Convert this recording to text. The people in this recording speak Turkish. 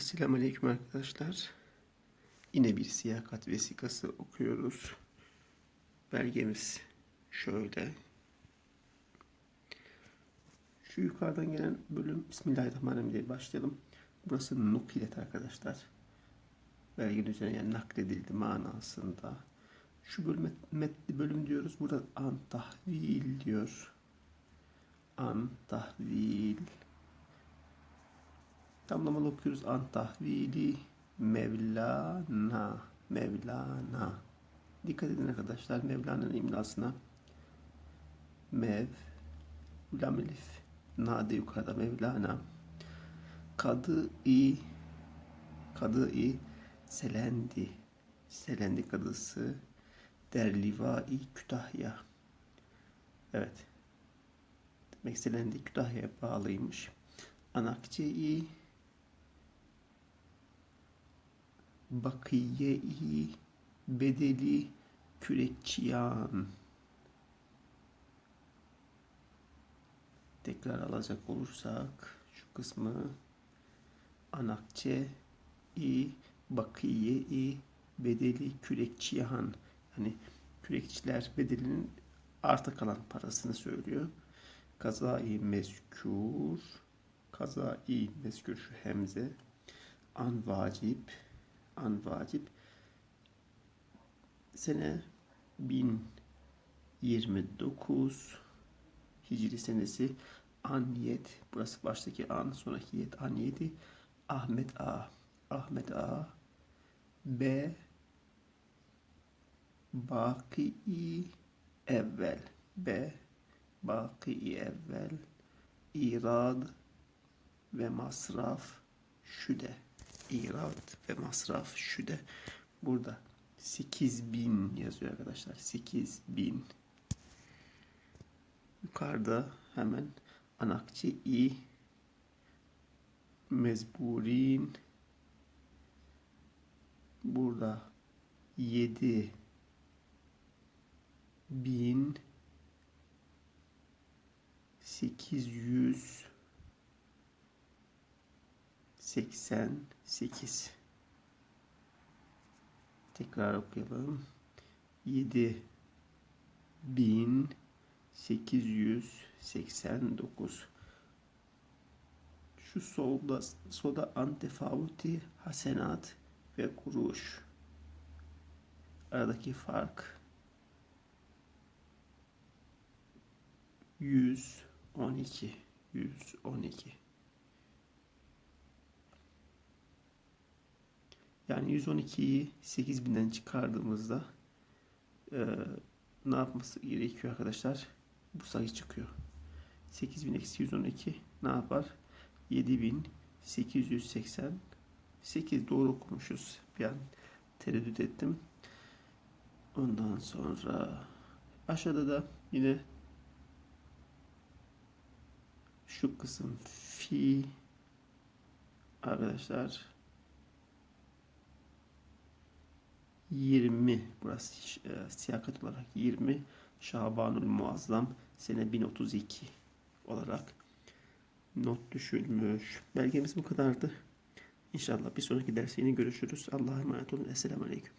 Esselamu Aleyküm arkadaşlar. Yine bir siyakat vesikası okuyoruz. Belgemiz şöyle. Şu yukarıdan gelen bölüm Bismillahirrahmanirrahim diye başlayalım. Burası nukilet arkadaşlar. Belgenin üzerine yani nakledildi manasında. Şu bölüm metni bölüm diyoruz. Burada an tahvil diyor. An tahvil. Tamlamalı okuyoruz. An tahvili Mevlana. Mevlana. Dikkat edin arkadaşlar. Mevlana'nın imlasına. Mev. Lam elif. Nade yukarıda Mevlana. Kadı i. Kadı i. Selendi. Selendi kadısı. Derliva-i Kütahya. Evet. Demek Selendi Kütahya'ya bağlıymış. Anakçe-i Bakiye-i Bedeli Kürekçiyan Tekrar alacak olursak şu kısmı Anakçe-i Bakiye-i Bedeli Kürekçiyan yani kürekçiler bedelinin arta kalan parasını söylüyor. Kazai mezkur Kazai mezkur şu hemze. An vacip an vacip. Sene 1029 Hicri senesi an yet burası baştaki an sonraki yet an yedi. Ahmet A. Ahmet A. B. Baki evvel. B. Baki evvel. İrad ve masraf şüde irad ve masraf şüde burada. 8000 yazıyor arkadaşlar. 8000 yukarıda hemen anakçı i mezburin. Burada 7 bin sekiz yüz seksen sekiz. Tekrar okuyalım. yedi bin sekiz yüz seksen dokuz. Şu solda solda antefavuti hasenat ve kuruş. Aradaki fark 112 112 yani 112'yi 8000'den çıkardığımızda e, ne yapması gerekiyor arkadaşlar? Bu sayı çıkıyor. 8000 eksi 112 ne yapar? 7880 8 doğru okumuşuz. Bir an tereddüt ettim. Ondan sonra aşağıda da yine şu kısım fi. Arkadaşlar 20 burası e, siyakat olarak 20 Şabanül Muazzam sene 1032 olarak not düşülmüş. Belgemiz bu kadardı. İnşallah bir sonraki derste yine görüşürüz. Allah'a emanet olun. Esselamu Aleyküm.